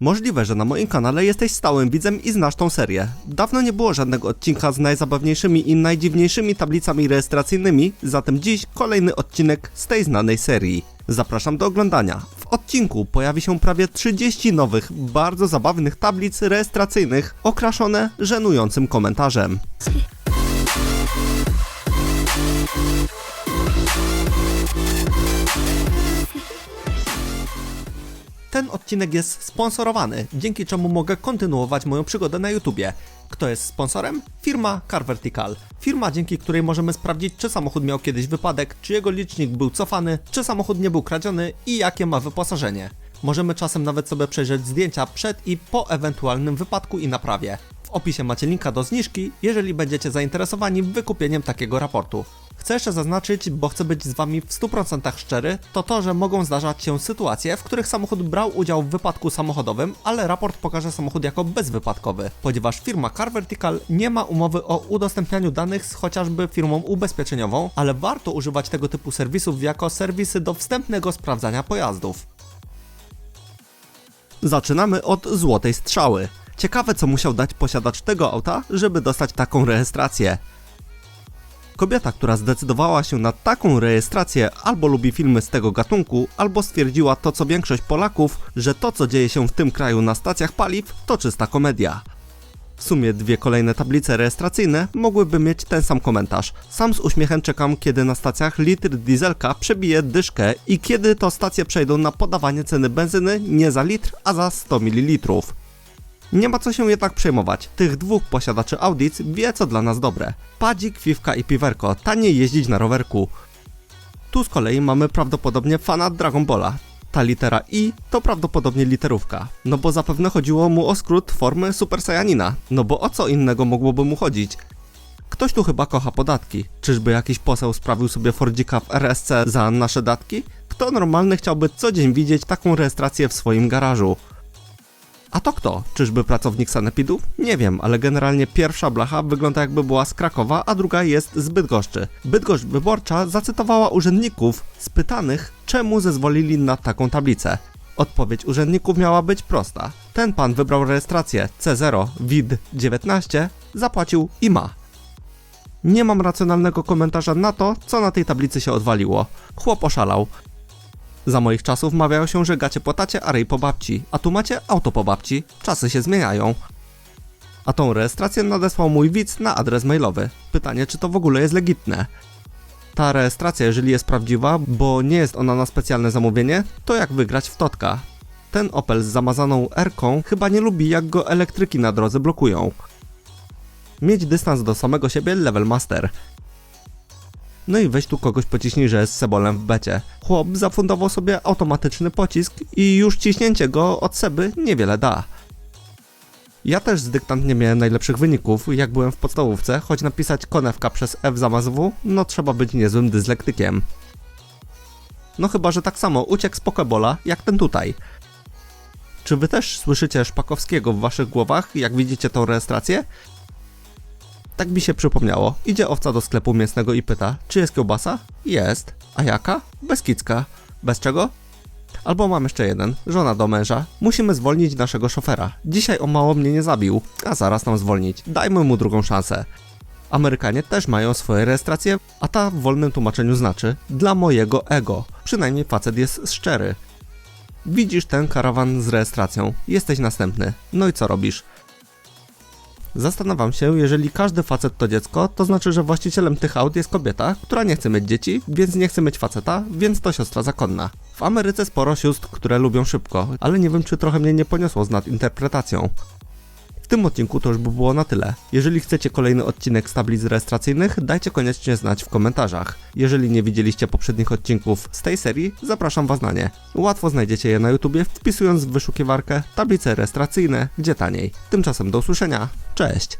Możliwe, że na moim kanale jesteś stałym widzem i znasz tą serię. Dawno nie było żadnego odcinka z najzabawniejszymi i najdziwniejszymi tablicami rejestracyjnymi, zatem dziś kolejny odcinek z tej znanej serii. Zapraszam do oglądania. W odcinku pojawi się prawie 30 nowych, bardzo zabawnych tablic rejestracyjnych, okraszone żenującym komentarzem. Ten odcinek jest sponsorowany, dzięki czemu mogę kontynuować moją przygodę na YouTubie. Kto jest sponsorem? Firma Car Vertical. Firma, dzięki której możemy sprawdzić, czy samochód miał kiedyś wypadek, czy jego licznik był cofany, czy samochód nie był kradziony i jakie ma wyposażenie. Możemy czasem nawet sobie przejrzeć zdjęcia przed i po ewentualnym wypadku i naprawie. W opisie macie linka do zniżki, jeżeli będziecie zainteresowani wykupieniem takiego raportu. Chcę jeszcze zaznaczyć, bo chcę być z Wami w 100% szczery, to to, że mogą zdarzać się sytuacje, w których samochód brał udział w wypadku samochodowym, ale raport pokaże samochód jako bezwypadkowy, ponieważ firma Car Vertical nie ma umowy o udostępnianiu danych z chociażby firmą ubezpieczeniową, ale warto używać tego typu serwisów jako serwisy do wstępnego sprawdzania pojazdów. Zaczynamy od złotej strzały. Ciekawe, co musiał dać posiadacz tego auta, żeby dostać taką rejestrację. Kobieta, która zdecydowała się na taką rejestrację, albo lubi filmy z tego gatunku, albo stwierdziła to co większość Polaków, że to co dzieje się w tym kraju na stacjach paliw to czysta komedia. W sumie dwie kolejne tablice rejestracyjne mogłyby mieć ten sam komentarz. Sam z uśmiechem czekam, kiedy na stacjach litr dieselka przebije dyszkę i kiedy to stacje przejdą na podawanie ceny benzyny nie za litr, a za 100 ml. Nie ma co się jednak przejmować. Tych dwóch posiadaczy audic wie co dla nas dobre. Padzik, Fiwka i Piwerko, taniej jeździć na rowerku. Tu z kolei mamy prawdopodobnie fana Dragon Balla. Ta litera I to prawdopodobnie literówka, no bo zapewne chodziło mu o skrót formy Super Saiyanina, no bo o co innego mogłoby mu chodzić? Ktoś tu chyba kocha podatki. Czyżby jakiś poseł sprawił sobie Fordzika w RSC za nasze datki? Kto normalny chciałby co dzień widzieć taką rejestrację w swoim garażu? A to kto? Czyżby pracownik Sanepidu? Nie wiem, ale generalnie pierwsza blacha wygląda jakby była z Krakowa, a druga jest z Bydgoszczy. Bydgoszcz Wyborcza zacytowała urzędników spytanych, czemu zezwolili na taką tablicę. Odpowiedź urzędników miała być prosta. Ten pan wybrał rejestrację C0 WID 19, zapłacił i ma. Nie mam racjonalnego komentarza na to, co na tej tablicy się odwaliło. Chłop oszalał. Za moich czasów mawiało się, że gacie po tacie, a rej po babci, a tu macie auto po babci. Czasy się zmieniają. A tą rejestrację nadesłał mój widz na adres mailowy. Pytanie, czy to w ogóle jest legitne. Ta rejestracja, jeżeli jest prawdziwa, bo nie jest ona na specjalne zamówienie, to jak wygrać w totka. Ten Opel z zamazaną R-ką chyba nie lubi, jak go elektryki na drodze blokują. Mieć dystans do samego siebie level master. No i weź tu kogoś pociśnij, że jest sebolem w becie. Chłop zafundował sobie automatyczny pocisk i już ciśnięcie go od seby niewiele da. Ja też z dyktant nie miałem najlepszych wyników, jak byłem w podstawówce, choć napisać konewka przez F zamiast W, no trzeba być niezłym dyslektykiem. No chyba, że tak samo uciekł z Pokebola, jak ten tutaj. Czy wy też słyszycie Szpakowskiego w waszych głowach, jak widzicie tą rejestrację? Tak mi się przypomniało. Idzie owca do sklepu mięsnego i pyta, czy jest kiełbasa? Jest. A jaka? Bezkicka. Bez czego? Albo mam jeszcze jeden. Żona do męża. Musimy zwolnić naszego szofera. Dzisiaj o mało mnie nie zabił, a zaraz nam zwolnić. Dajmy mu drugą szansę. Amerykanie też mają swoje rejestracje, a ta w wolnym tłumaczeniu znaczy dla mojego ego. Przynajmniej facet jest szczery. Widzisz ten karawan z rejestracją. Jesteś następny. No i co robisz? Zastanawiam się, jeżeli każdy facet to dziecko, to znaczy, że właścicielem tych aut jest kobieta, która nie chce mieć dzieci, więc nie chce mieć faceta, więc to siostra zakonna. W Ameryce sporo sióstr, które lubią szybko, ale nie wiem, czy trochę mnie nie poniosło z nadinterpretacją. W tym odcinku to już by było na tyle. Jeżeli chcecie kolejny odcinek z tablic rejestracyjnych, dajcie koniecznie znać w komentarzach. Jeżeli nie widzieliście poprzednich odcinków z tej serii, zapraszam Was na nie. Łatwo znajdziecie je na YouTubie, wpisując w wyszukiwarkę tablice rejestracyjne, gdzie taniej. Tymczasem do usłyszenia, cześć!